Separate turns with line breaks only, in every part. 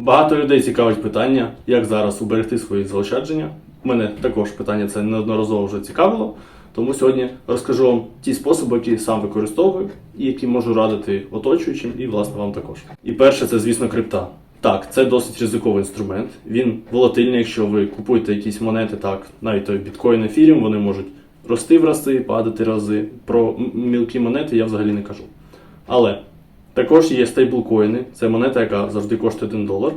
Багато людей цікавить питання, як зараз уберегти свої заощадження. Мене також питання це неодноразово вже цікавило. Тому сьогодні розкажу вам ті способи, які сам використовую, і які можу радити оточуючим, і власне вам також. І перше, це звісно крипта. Так, це досить ризиковий інструмент. Він волатильний, якщо ви купуєте якісь монети, так, навіть біткоін ефіріум, вони можуть рости в рази, падати рази. Про мілкі монети я взагалі не кажу. Але також є стейблкоїни, це монета, яка завжди коштує 1 долар.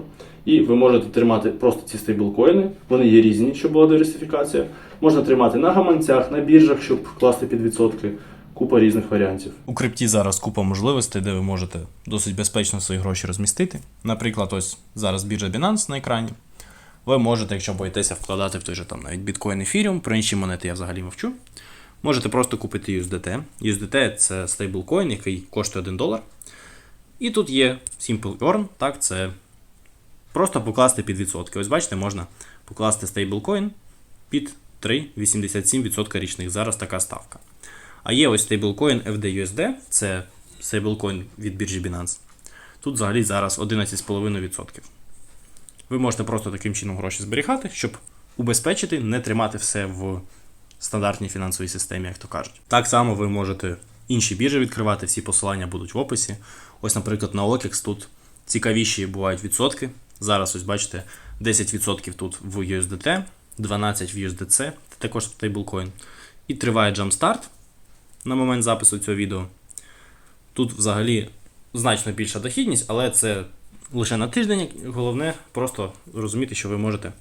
І ви можете тримати просто ці стейблкоїни. Вони є різні, щоб була диверсифікація. Можна тримати на гаманцях, на біржах, щоб класти під відсотки. Купа різних варіантів.
У крипті зараз купа можливостей, де ви можете досить безпечно свої гроші розмістити. Наприклад, ось зараз біржа Binance на екрані. Ви можете, якщо боїтеся вкладати в той же там навіть біткоін ефіріум, про інші монети я взагалі мовчу. Можете просто купити USDT. USDT це стейблкоін, який коштує 1 долар. І тут є Simple Earn, так, це просто покласти під відсотки. Ось бачите, можна покласти стейблкоін під 3,87% річних. Зараз така ставка. А є ось стейблкоін FDUSD, це стейблкоін від біржі Binance. Тут взагалі зараз 11,5%. Ви можете просто таким чином гроші зберігати, щоб убезпечити, не тримати все в стандартній фінансовій системі, як то кажуть. Так само ви можете інші біржі відкривати, всі посилання будуть в описі. Ось, наприклад, на OKEX тут цікавіші бувають відсотки. Зараз, ось бачите, 10% тут в USDT, 12% в USDC, це також стейблкоін. І триває Jumpstart на момент запису цього відео. Тут взагалі значно більша дохідність, але це лише на тиждень. Головне просто розуміти, що ви можете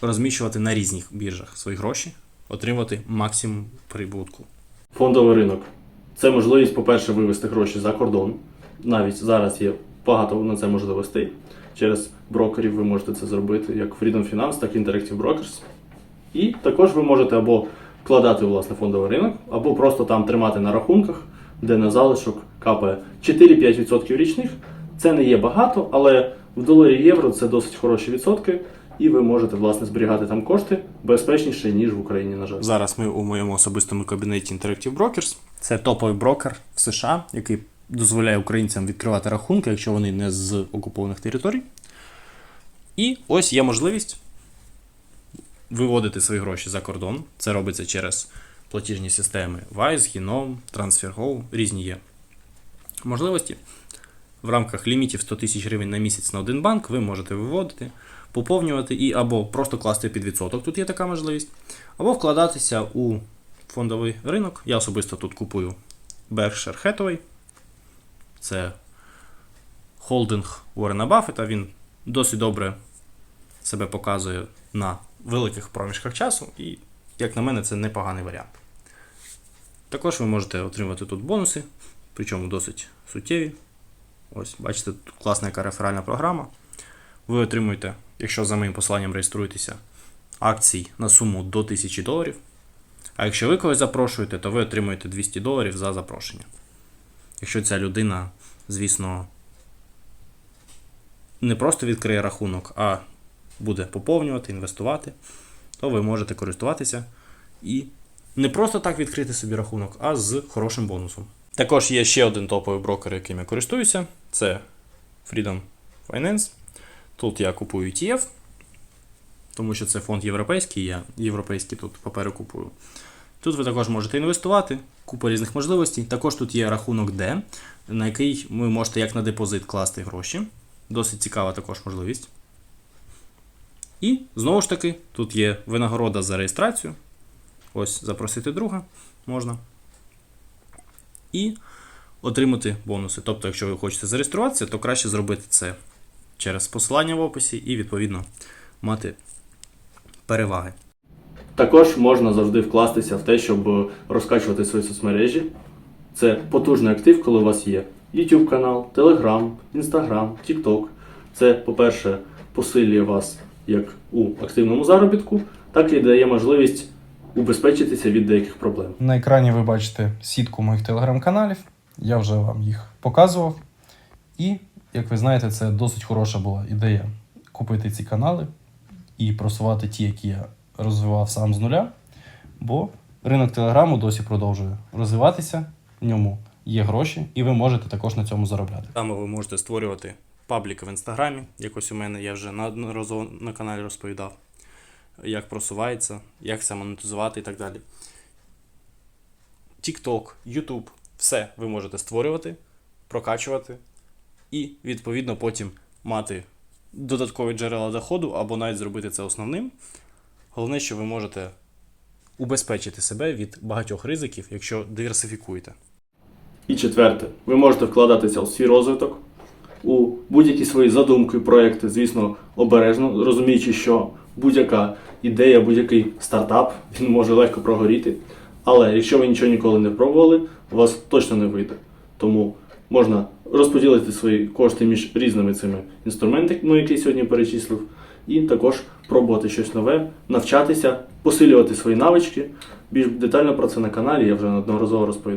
розміщувати на різних біржах свої гроші, отримувати максимум прибутку.
Фондовий ринок. Це можливість, по-перше, вивести гроші за кордон. Навіть зараз є багато на це можливостей. Через брокерів ви можете це зробити, як Freedom Finance, так і Interactive Brokers. І також ви можете або вкладати у власне фондовий ринок, або просто там тримати на рахунках, де на залишок капає 4-5% річних. Це не є багато, але в доларі євро це досить хороші відсотки, і ви можете власне зберігати там кошти безпечніше, ніж в Україні, на жаль.
Зараз ми у моєму особистому кабінеті Interactive Brokers. Це топовий брокер в США, який дозволяє українцям відкривати рахунки, якщо вони не з окупованих територій. І ось є можливість виводити свої гроші за кордон. Це робиться через платіжні системи Wise, Genome, TransferGo, різні є можливості. В рамках лімітів 100 тисяч гривень на місяць на один банк ви можете виводити, поповнювати і або просто класти під відсоток, тут є така можливість, або вкладатися у фондовий ринок. Я особисто тут купую Berkshire Hathaway. Це холдинг Уоррена Баффета. Він досить добре себе показує на великих проміжках часу, і, як на мене, це непоганий варіант. Також ви можете отримати тут бонуси, причому досить суттєві. Ось, бачите, тут класна яка реферальна програма. Ви отримуєте, якщо за моїм посиланням реєструєтеся, акцій на суму до 1000 доларів. А якщо ви когось запрошуєте, то ви отримуєте 200 доларів за запрошення. Якщо ця людина, звісно, не просто відкриє рахунок, а буде поповнювати, інвестувати, то ви можете користуватися і не просто так відкрити собі рахунок, а з хорошим бонусом. Також є ще один топовий брокер, яким я користуюся. Це Freedom Finance. Тут я купую ETF, тому що це фонд європейський, я європейський тут папери купую. Тут ви також можете інвестувати, купа різних можливостей. Також тут є рахунок D, на який ви можете як на депозит класти гроші. Досить цікава також можливість. І знову ж таки, тут є винагорода за реєстрацію. Ось запросити друга можна. І отримати бонуси. Тобто, якщо ви хочете зареєструватися, то краще зробити це через посилання в описі і, відповідно, мати переваги.
Також можна завжди вкластися в те, щоб розкачувати свої соцмережі. Це потужний актив, коли у вас є YouTube канал, Telegram, Instagram, TikTok. Це, по-перше, посилює вас як у активному заробітку, так і дає можливість убезпечитися від деяких проблем.
На екрані ви бачите сітку моїх телеграм-каналів. Я вже вам їх показував. І, як ви знаєте, це досить хороша була ідея купити ці канали і просувати ті, які я розвивав сам з нуля. Бо ринок телеграму досі продовжує розвиватися, в ньому є гроші, і ви можете також на цьому заробляти.
Саме ви можете створювати пабліки в інстаграмі, якось у мене я вже неодноразово на каналі розповідав, як просувається, як це монетизувати і так далі. TikTok, YouTube, все ви можете створювати, прокачувати і, відповідно, потім мати додаткові джерела доходу або навіть зробити це основним. Головне, що ви можете убезпечити себе від багатьох ризиків, якщо диверсифікуєте.
І четверте, ви можете вкладатися у свій розвиток, у будь-які свої задумки, проекти, звісно, обережно, розуміючи, що будь-яка ідея, будь-який стартап він може легко прогоріти. Але якщо ви нічого ніколи не пробували, у вас точно не вийде. Тому можна розподілити свої кошти між різними цими інструментами, які я сьогодні перечислив, і також пробувати щось нове, навчатися, посилювати свої навички. Більш детально про це на каналі я вже неодноразово розповідав.